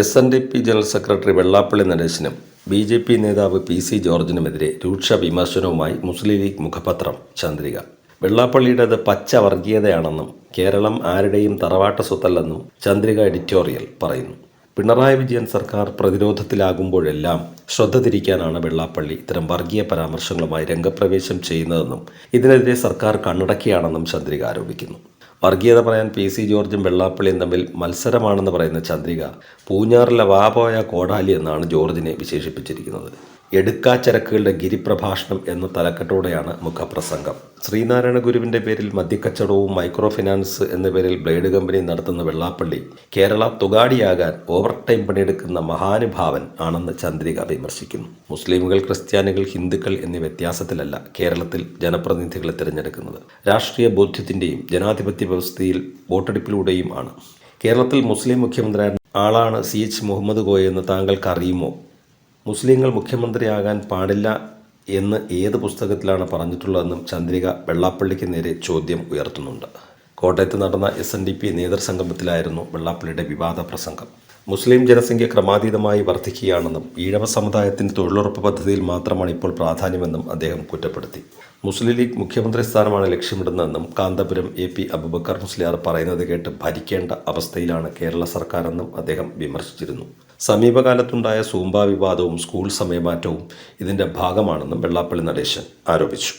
S N D P general secretary Vellappally നടേശനും B J P നേതാവ് P C ജോർജിനുമെതിരെ രൂക്ഷ വിമർശനവുമായി മുസ്ലിം ലീഗ് മുഖപത്രം ചന്ദ്രിക. വെള്ളാപ്പള്ളിയുടേത് പച്ച വർഗീയതയാണെന്നും കേരളം ആരുടെയും തറവാട്ട സ്വത്തല്ലെന്നും ചന്ദ്രിക എഡിറ്റോറിയൽ പറയുന്നു. പിണറായി വിജയൻ സർക്കാർ പ്രതിരോധത്തിലാകുമ്പോഴെല്ലാം ശ്രദ്ധ തിരിക്കാനാണ് വെള്ളാപ്പള്ളി ഇത്തരം വർഗീയ പരാമർശങ്ങളുമായി രംഗപ്രവേശം ചെയ്യുന്നതെന്നും ഇതിനെതിരെ സർക്കാർ കണ്ണടക്കിയാണെന്നും ചന്ദ്രിക ആരോപിക്കുന്നു. വർഗീയത പറയാൻ പി സി ജോർജും വെള്ളാപ്പള്ളിയും തമ്മിൽ മത്സരമാണെന്ന് പറയുന്ന ചന്ദ്രിക പൂഞ്ഞാറിലെ വാപോയ കോടാലി എന്നാണ് ജോർജിനെ വിശേഷിപ്പിച്ചിരിക്കുന്നത്. എടുക്കാച്ചരക്കുകളുടെ ഗിരിപ്രഭാഷണം എന്ന തലക്കെട്ടോടെയാണ് മുഖപ്രസംഗം. ശ്രീനാരായണ ഗുരുവിന്റെ പേരിൽ മദ്യക്കച്ചവടവും മൈക്രോ ഫിനാൻസ് എന്ന പേരിൽ ബ്ലേഡ് കമ്പനി നടത്തുന്ന വെള്ളാപ്പള്ളി കേരള തുകാടിയാകാൻ ഓവർ ടൈം പണിയെടുക്കുന്ന മഹാനുഭാവൻ ആണെന്ന് ചന്ദ്രിക വിമർശിക്കുന്നു. മുസ്ലിമുകൾ ക്രിസ്ത്യാനികൾ ഹിന്ദുക്കൾ എന്നീ വ്യത്യാസത്തിലല്ല കേരളത്തിൽ ജനപ്രതിനിധികളെ തിരഞ്ഞെടുക്കുന്നത്. രാഷ്ട്രീയ ബോധ്യത്തിന്റെയും ജനാധിപത്യ വ്യവസ്ഥയിൽ വോട്ടെടുപ്പിലൂടെയും ആണ്. കേരളത്തിൽ മുസ്ലിം മുഖ്യമന്ത്രി ആളാണ് സി എച്ച് മുഹമ്മദ് കോയ എന്ന് താങ്കൾക്ക് അറിയുമോ? മുസ്ലിങ്ങൾ മുഖ്യമന്ത്രിയാകാൻ പാടില്ല എന്ന് ഏത് പുസ്തകത്തിലാണ് പറഞ്ഞിട്ടുള്ളതെന്നും ചന്ദ്രിക വെള്ളാപ്പള്ളിക്ക് നേരെ ചോദ്യം ഉയർത്തുന്നുണ്ട്. കോട്ടയത്ത് നടന്ന എസ് എൻ ഡി പി നേതൃസംഗമത്തിലായിരുന്നു വെള്ളാപ്പള്ളിയുടെ വിവാദ പ്രസംഗം. മുസ്ലിം ജനസംഖ്യ ക്രമാതീതമായി വർദ്ധിക്കുകയാണെന്നും ഈഴവ സമുദായത്തിന് തൊഴിലുറപ്പ് പദ്ധതിയിൽ മാത്രമാണ് ഇപ്പോൾ പ്രാധാന്യമെന്നും അദ്ദേഹം കുറ്റപ്പെടുത്തി. മുസ്ലിം ലീഗ് മുഖ്യമന്ത്രി സ്ഥാനമാണ് ലക്ഷ്യമിടുന്നതെന്നും കാന്തപുരം എ പി അബുബക്കർ മുസ്ലിയാർ പറയുന്നത് കേട്ട് ഭരിക്കേണ്ട അവസ്ഥയിലാണ് കേരള സർക്കാരെന്നും അദ്ദേഹം വിമർശിച്ചിരുന്നു. സമീപകാലത്തുണ്ടായ സൂമ്പ വിവാദവും സ്കൂൾ സമയമാറ്റവും ഇതിന്റെ ഭാഗമാണെന്നും വെള്ളാപ്പള്ളി നടേശൻ ആരോപിച്ചു.